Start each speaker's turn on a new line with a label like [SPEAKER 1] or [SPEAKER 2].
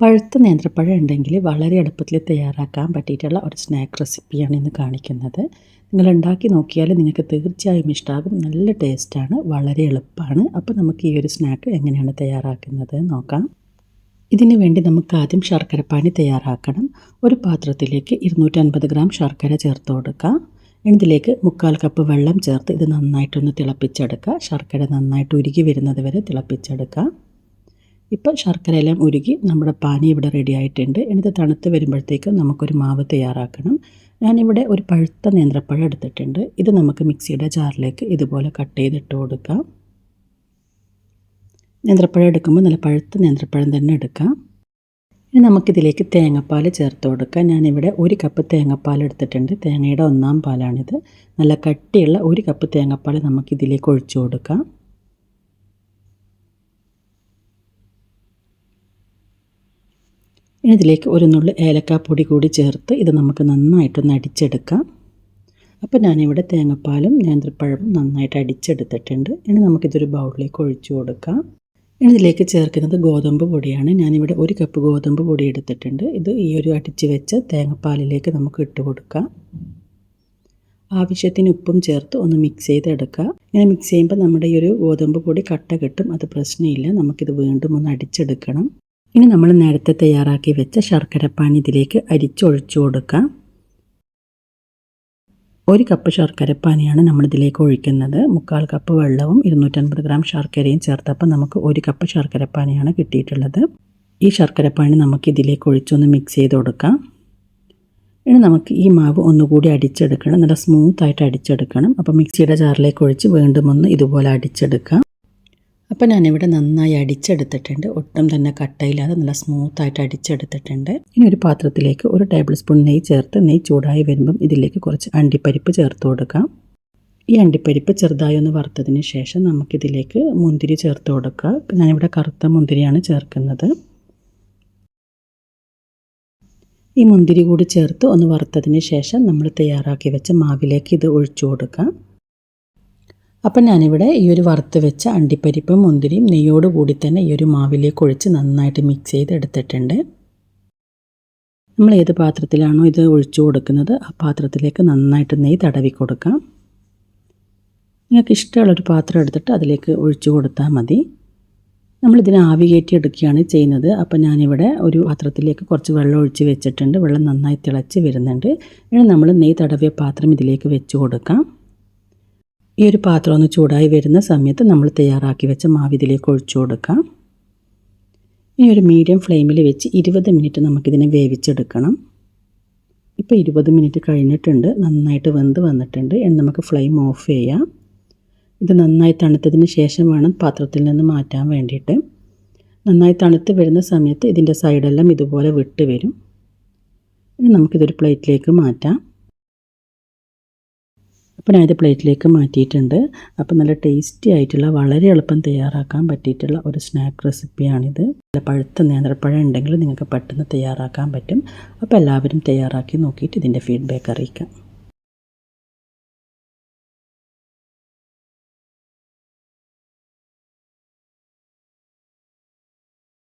[SPEAKER 1] പഴുത്ത നേന്ത്രപ്പഴം ഉണ്ടെങ്കിൽ വളരെ എളുപ്പത്തിൽ തയ്യാറാക്കാൻ പറ്റിയിട്ടുള്ള ഒരു സ്നാക്ക് റെസിപ്പിയാണ് ഇന്ന് കാണിക്കുന്നത്. നിങ്ങൾ ഉണ്ടാക്കി നോക്കിയാൽ നിങ്ങൾക്ക് തീർച്ചയായും ഇഷ്ടമാകും നല്ല ടേസ്റ്റാണ് വളരെ എളുപ്പമാണ്. അപ്പോൾ നമുക്ക് ഈ ഒരു സ്നാക്ക് എങ്ങനെയാണ് തയ്യാറാക്കുന്നത് നോക്കാം. ഇതിന് വേണ്ടി നമുക്ക് ആദ്യം ശർക്കരപ്പാനി തയ്യാറാക്കണം. ഒരു പാത്രത്തിലേക്ക് ഇരുന്നൂറ്റൻപത് ഗ്രാം ശർക്കര ചേർത്ത് കൊടുക്കാം. ഇതിലേക്ക് മുക്കാൽ കപ്പ് വെള്ളം ചേർത്ത് ഇത് നന്നായിട്ടൊന്ന് തിളപ്പിച്ചെടുക്കുക ശർക്കര നന്നായിട്ട് ഉരുകി വരുന്നത് വരെ തിളപ്പിച്ചെടുക്കുക ഇപ്പോൾ ശർക്കരയെല്ലാം ഉരുകി നമ്മുടെ പാനി ഇവിടെ റെഡി ആയിട്ടുണ്ട്. എന്നിട്ട് തണുത്ത് വരുമ്പോഴത്തേക്കും നമുക്കൊരു മാവ് തയ്യാറാക്കണം. ഞാനിവിടെ ഒരു പഴുത്ത നേന്ത്രപ്പഴം എടുത്തിട്ടുണ്ട്. ഇത് നമുക്ക് മിക്സിയുടെ ജാറിലേക്ക് ഇതുപോലെ കട്ട് ചെയ്തിട്ട് കൊടുക്കാം. നേന്ത്രപ്പഴം എടുക്കുമ്പോൾ നല്ല പഴുത്ത നേന്ത്രപ്പഴം തന്നെ എടുക്കാം. ഇനി നമുക്കിതിലേക്ക് തേങ്ങാപ്പാൽ ചേർത്ത് കൊടുക്കാം. ഞാനിവിടെ ഒരു കപ്പ് തേങ്ങാപ്പാൽ എടുത്തിട്ടുണ്ട്. തേങ്ങയുടെ ഒന്നാം പാലാണിത്. നല്ല കട്ടിയുള്ള ഒരു കപ്പ് തേങ്ങാപ്പാൽ നമുക്കിതിലേക്ക് ഒഴിച്ചു കൊടുക്കാം. ഇതിലേക്ക് ഒരു നുള്ളു ഏലക്കാപ്പൊടി കൂടി ചേർത്ത് ഇത് നമുക്ക് നന്നായിട്ടൊന്ന് അടിച്ചെടുക്കാം. അപ്പോൾ ഞാനിവിടെ തേങ്ങാപ്പാലും നേന്ത്രപ്പഴവും നന്നായിട്ട് അടിച്ചെടുത്തിട്ടുണ്ട്. ഇനി നമുക്കിതൊരു ബൗളിലേക്ക് ഒഴിച്ചു കൊടുക്കാം. ഇനി ഇതിലേക്ക് ചേർക്കുന്നത് ഗോതമ്പ് പൊടിയാണ്. ഞാനിവിടെ ഒരു കപ്പ് ഗോതമ്പ് പൊടി എടുത്തിട്ടുണ്ട്. ഇത് ഈ ഒരു അടിച്ച് വെച്ച തേങ്ങാപ്പാലിലേക്ക് നമുക്ക് ഇട്ട് കൊടുക്കാം. ആവശ്യത്തിന് ഉപ്പും ചേർത്ത് ഒന്ന് മിക്സ് ചെയ്തെടുക്കുക ഇങ്ങനെ മിക്സ് ചെയ്യുമ്പോൾ നമ്മുടെ ഈ ഒരു ഗോതമ്പ് പൊടി കട്ട കിട്ടും. അത് പ്രശ്നമില്ല. നമുക്കിത് വീണ്ടും ഒന്ന് അടിച്ചെടുക്കണം. ഇനി നമ്മൾ നേരത്തെ തയ്യാറാക്കി വെച്ച ശർക്കരപ്പാനി ഇതിലേക്ക് അരിച്ചൊഴിച്ചു കൊടുക്കാം. ഒരു കപ്പ് ശർക്കരപ്പാനിയാണ് നമ്മളിതിലേക്ക് ഒഴിക്കുന്നത്. മുക്കാൽ കപ്പ് വെള്ളവും ഇരുന്നൂറ്റൻപത് ഗ്രാം ശർക്കരയും ചേർത്തപ്പോൾ നമുക്ക് ഒരു കപ്പ് ശർക്കരപ്പാനിയാണ് കിട്ടിയിട്ടുള്ളത്. ഈ ശർക്കരപ്പാനി നമുക്ക് ഇതിലേക്ക് ഒഴിച്ചൊന്ന് മിക്സ് ചെയ്ത് കൊടുക്കാം. ഇനി നമുക്ക് ഈ മാവ് ഒന്നുകൂടി അടിച്ചെടുക്കണം. നല്ല സ്മൂത്ത് ആയിട്ട് അടിച്ചെടുക്കണം. അപ്പോൾ മിക്സിയുടെ ജാറിലേക്ക് ഒഴിച്ച് വീണ്ടും ഒന്ന് ഇതുപോലെ അടിച്ചെടുക്കാം. അപ്പോൾ ഞാനിവിടെ നന്നായി അടിച്ചെടുത്തിട്ടുണ്ട്. ഒട്ടും തന്നെ കട്ടയില്ലാതെ നല്ല സ്മൂത്തായിട്ട് അടിച്ചെടുത്തിട്ടുണ്ട്. ഇനി ഒരു പാത്രത്തിലേക്ക് ഒരു ടേബിൾ സ്പൂൺ നെയ്യ് ചേർത്ത് നെയ്യ് ചൂടായി വരുമ്പം ഇതിലേക്ക് കുറച്ച് അണ്ടിപ്പരിപ്പ് ചേർത്ത് കൊടുക്കാം. ഈ അണ്ടിപ്പരിപ്പ് ചെറുതായി ഒന്ന് വറുത്തതിന് ശേഷം നമുക്കിതിലേക്ക് മുന്തിരി ചേർത്ത് കൊടുക്കുക ഞാനിവിടെ കറുത്ത മുന്തിരിയാണ് ചേർക്കുന്നത്. ഈ മുന്തിരി കൂടി ചേർത്ത് ഒന്ന് വറുത്തതിന് ശേഷം നമ്മൾ തയ്യാറാക്കി വെച്ച മാവിലേക്ക് ഇത് ഒഴിച്ചു കൊടുക്കാം. അപ്പം ഞാനിവിടെ ഈ ഒരു വറുത്ത് വെച്ച അണ്ടിപ്പരിപ്പും മുന്തിരിയും നെയ്യോട് കൂടി തന്നെ ഈ ഒരു മാവിലേക്ക് ഒഴിച്ച് നന്നായിട്ട് മിക്സ് ചെയ്ത് എടുത്തിട്ടുണ്ട്. നമ്മൾ ഏത് പാത്രത്തിലാണോ ഇത് ഒഴിച്ചു കൊടുക്കുന്നത് ആ പാത്രത്തിലേക്ക് നന്നായിട്ട് നെയ്യ് തടവി കൊടുക്കാം. നിങ്ങൾക്ക് ഇഷ്ടമുള്ളൊരു പാത്രം എടുത്തിട്ട് അതിലേക്ക് ഒഴിച്ചു കൊടുത്താൽ മതി. നമ്മളിതിനെ ആവി കയറ്റി എടുക്കുകയാണ് ചെയ്യുന്നത്. അപ്പോൾ ഞാനിവിടെ ഒരു പാത്രത്തിലേക്ക് കുറച്ച് വെള്ളം ഒഴിച്ച് വെച്ചിട്ടുണ്ട്. വെള്ളം നന്നായി തിളച്ച് വരുന്നുണ്ട്. ഇനി നമ്മൾ നെയ്യ് തടവിയ പാത്രം ഇതിലേക്ക് വെച്ച് കൊടുക്കാം. ഈ ഒരു പാത്രം ഒന്ന് ചൂടായി വരുന്ന സമയത്ത് നമ്മൾ തയ്യാറാക്കി വെച്ച മാവ് ഇതിലേക്ക് ഒഴിച്ചു കൊടുക്കാം. ഇനി ഒരു മീഡിയം ഫ്ലെയിമിൽ വെച്ച് ഇരുപത് മിനിറ്റ് നമുക്കിതിനെ വേവിച്ചെടുക്കണം. ഇപ്പോൾ ഇരുപത് മിനിറ്റ് കഴിഞ്ഞിട്ടുണ്ട്. നന്നായിട്ട് വെന്ത് വന്നിട്ടുണ്ട്. എന്ന് നമുക്ക് ഫ്ലെയിം ഓഫ് ചെയ്യാം. ഇത് നന്നായി തണുത്തതിന് ശേഷം വേണം പാത്രത്തിൽ നിന്ന് മാറ്റാൻ വേണ്ടിയിട്ട്. നന്നായി തണുത്ത് വരുന്ന സമയത്ത് ഇതിന്റെ സൈഡെല്ലാം ഇതുപോലെ വിട്ട് വരും. ഇനി നമുക്കിതൊരു പ്ലേറ്റിലേക്ക് മാറ്റാം. അപ്പോൾ ഞാനിത് പ്ലേറ്റിലേക്ക് മാറ്റിയിട്ടുണ്ട്. അപ്പോൾ നല്ല ടേസ്റ്റി ആയിട്ടുള്ള വളരെ എളുപ്പം തയ്യാറാക്കാൻ പറ്റിയിട്ടുള്ള ഒരു സ്നാക്ക് റെസിപ്പിയാണിത് പഴുത്ത നേന്ത്രപ്പഴം ഉണ്ടെങ്കിൽ നിങ്ങൾക്ക് പെട്ടെന്ന് തയ്യാറാക്കാൻ പറ്റും. അപ്പോൾ എല്ലാവരും തയ്യാറാക്കി നോക്കിയിട്ട് ഇതിന്റെ ഫീഡ്ബാക്ക് അറിയിക്കാം.